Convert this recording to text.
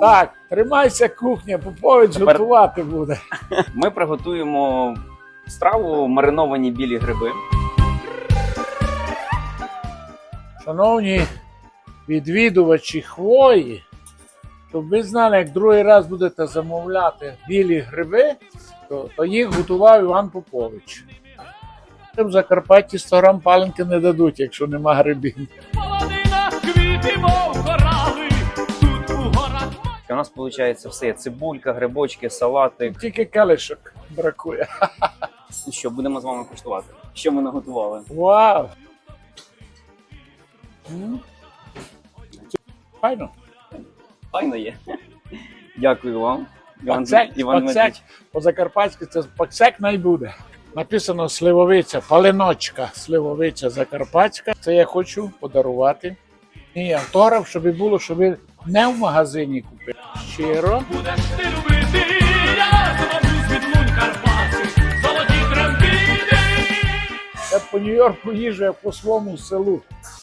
Так, тримайся кухня, Попович Тепер- готувати буде. Ми приготуємо страву мариновані білі гриби. Шановні відвідувачі хвої, щоб ви знали, як другий раз будете замовляти білі гриби, то, то їх готував Іван Попович. В Закарпатті 100 грам паленки не дадуть, якщо нема грибів. Нас виходить все: цибулька, грибочки, салати. Тільки келишок бракує. Що, будемо з вами куштувати. Що ми наготували? Вау! М? Файно. Файно є. Дякую вам. Іван, Пацек, Іван пацек. Дмитрич. По-закарпатськи це паксек найбуде. Написано сливовиця, паленочка, сливовиця закарпатська. Це я хочу подарувати. І автограф, щоб було, щоб ви не в магазині купили. Щиро. будеш ти любити, я зроблю від відлунь Карпати, золоті трембіти. Я по Нью-Йорку їжджу як по своєму селу.